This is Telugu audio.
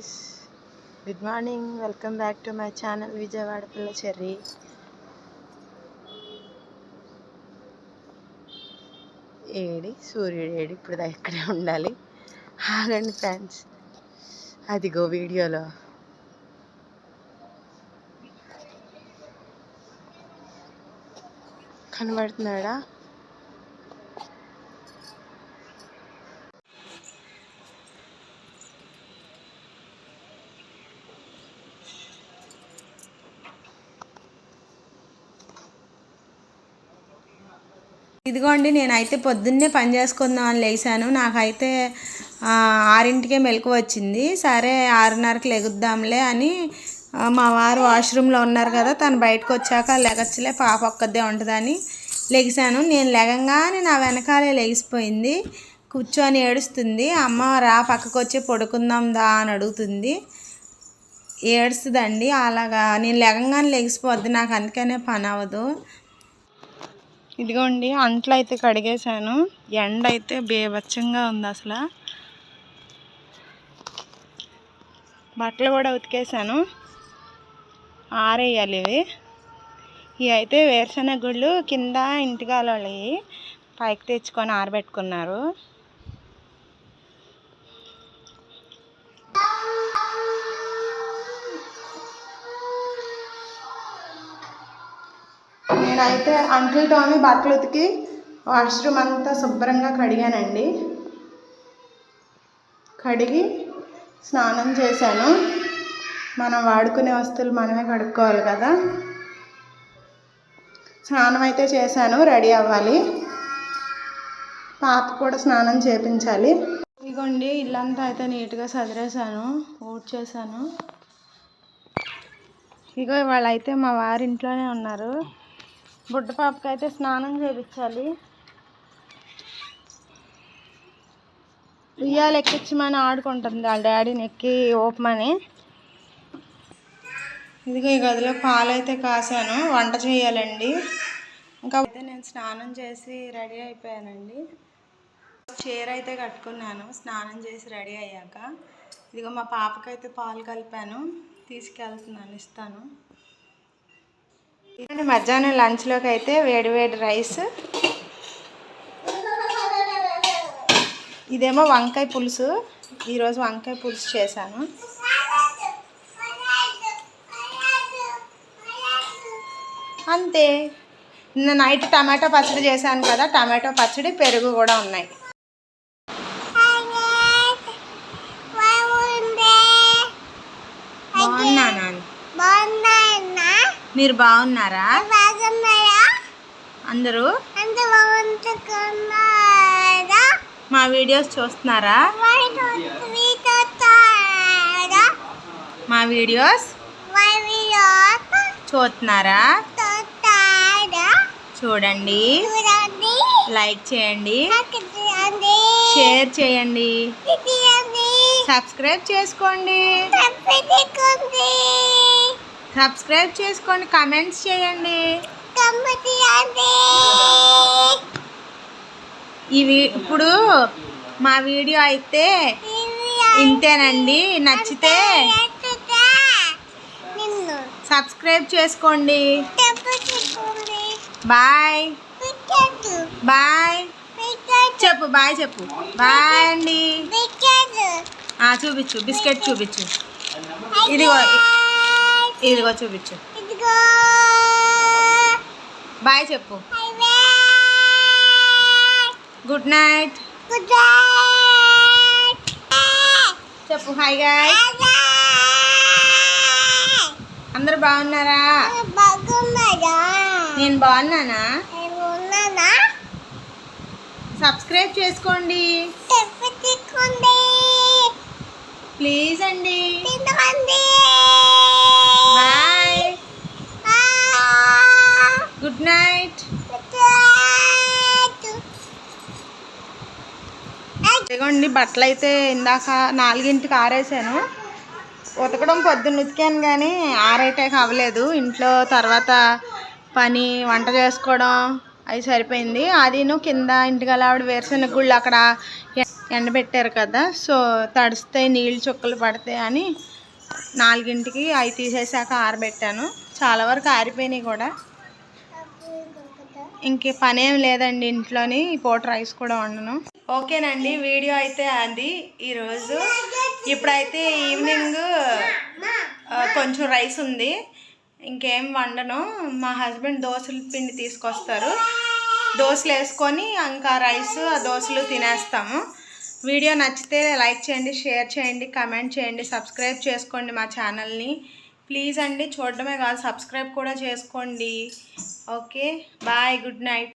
Guys good morning welcome back to my channel Vijayawada పిల్ల చెర్రీ ఏడి సూర్యుడు ఏడి ఇప్పుడు ఇక్కడే ఉండాలి. ఆగండి ఫ్రెండ్స్. అదిగో వీడియోలో. కనబడుతున్నాడా? ఇదిగోండి నేనైతే పొద్దున్నే పని చేసుకుందామని లేచాను. నాకైతే ఆరింటికే మెలకు వచ్చింది. సరే ఆరున్నరకు లెగుద్దాంలే అని మా వారు వాష్రూమ్లో ఉన్నారు కదా తను బయటకు వచ్చాక లెగచ్చులే పాప ఒక్కదే ఉంటుందని లెగిసాను నేను లెగంగానే నా వెనకాలే లెగిసిపోయింది. కూర్చొని ఏడుస్తుంది. అమ్మ రా పక్కకు వచ్చి పడుకుందాం దా అని అడుగుతుంది. ఏడుస్తుందండి. అలాగా నేను లెగంగానే లెగిసిపోద్ది. నాకు అందుకనే పని అవ్వదు. ఇదిగోండి అంట్లు అయితే కడిగేశాను. ఎండ అయితే బేవచ్చంగా ఉంది అసలు. బట్టలు కూడా ఉతికేసాను ఆరేయాలి ఇవి. ఇవి అయితే వేరుశనగ గుళ్ళు కింద ఇంటికాల వాళ్ళవి పైకి తెచ్చుకొని ఆరబెట్టుకున్నారు. నేనైతే అంట్లు తోమి బట్టలు ఉతికి వాష్రూమ్ అంతా శుభ్రంగా కడిగానండి. కడిగి స్నానం చేశాను. మనం వాడుకునే వస్తువులు మనమే కడుక్కోవాలి కదా. స్నానం అయితే చేశాను రెడీ అవ్వాలి. పాప కూడా స్నానం చేపించాలి. ఇదిగోండి ఇల్లంతా అయితే నీట్గా సదిరేశాను చేశాను. ఇగో ఇవాళ అయితే మా వారి ఇంట్లోనే ఉన్నారు. బుడ్డ పాపకి అయితే స్నానం చేయించాలి ఉయ్యాలు ఎక్కించమని ఆడుకుంటుంది వాళ్ళ డాడీని ఎక్కి ఓపమని. ఇదిగో ఈ గదిలో పాలు అయితే కాసాను వంట చేయాలండి. ఇంకా అయితే నేను స్నానం చేసి రెడీ అయిపోయానండి. చీర అయితే కట్టుకున్నాను స్నానం చేసి రెడీ అయ్యాక. ఇదిగో మా పాపకైతే పాలు కలిపాను తీసుకెళ్తున్నాను ఇస్తాను. ఇది మధ్యాహ్నం లంచ్లోకి అయితే వేడి వేడి రైస్ ఇదేమో వంకాయ పులుసు. ఈరోజు వంకాయ పులుసు చేశాను. అంతే. నిన్న నైట్ టమాటో పచ్చడి చేశాను కదా టమాటో పచ్చడి పెరుగు కూడా ఉన్నాయి. మీరు బాగున్నారా? అందరూ? మా వీడియోస్ చూస్తున్నారా? మా వీడియోస్ చూస్తున్నారా? చూడండి. లైక్ చేయండి. షేర్ చేయండి. సబ్స్క్రైబ్ చేసుకోండి. సబ్స్క్రైబ్ చేసుకోండి కమెంట్స్ చేయండి. ఇవి ఇప్పుడు మా వీడియో అయితే ఇంతేనండి. నచ్చితే సబ్స్క్రైబ్ చేసుకోండి. బాయ్. బాయ్. చెప్పు బాయ్ చెప్పు. బాయ్ అండి. చూపించు బిస్కెట్ చూపించు. ఇదిగో ఇదిగో చూపించు. బాయ్ చెప్పు. గుడ్ నైట్ చెప్పు హాయ్ గాయ్ అందరు బాగున్నారా? నేను బాగున్నానా? సబ్స్క్రైబ్ చేసుకోండి. ప్లీజ్ అండి. గుడ్ నైట్ ఇదిగోండి బట్టలు అయితే ఇందాక నాలుగింటికి ఆరేసాను. ఉతకడం పొద్దున్న ఉతికాను కానీ ఆరేటాక అవ్వలేదు ఇంట్లో తర్వాత పని వంట చేసుకోవడం అది సరిపోయింది. అదిను కింద ఇంటికి ఆవిడ వేరుశనగ గుళ్ళు అక్కడ ఎండబెట్టారు కదా సో తడిస్తే నీళ్ళు చుక్కలు పడతాయి అని నాలుగింటికి అవి తీసేసాక ఆరబెట్టాను. చాలా వరకు ఆరిపోయినాయి కూడా. ఇంకే పనేం లేదండి ఇంట్లోని పోట రైస్ కూడా వండను. ఓకేనండి వీడియో అయితే అది. ఈరోజు ఇప్పుడైతే ఈవినింగ్ కొంచెం రైస్ ఉంది. ఇంకేం వండను. మా హస్బెండ్ దోశల పిండి తీసుకొస్తారు. దోశలు వేసుకొని ఇంకా రైస్ ఆ దోశలు తినేస్తాము. వీడియో నచ్చితే లైక్ చేయండి షేర్ చేయండి కమెంట్ చేయండి సబ్స్క్రైబ్ చేసుకోండి మా ఛానల్ని. ప్లీజ్ అండి చూడడమే కాదు సబ్స్క్రైబ్ కూడా చేసుకోండి. Okay bye good night.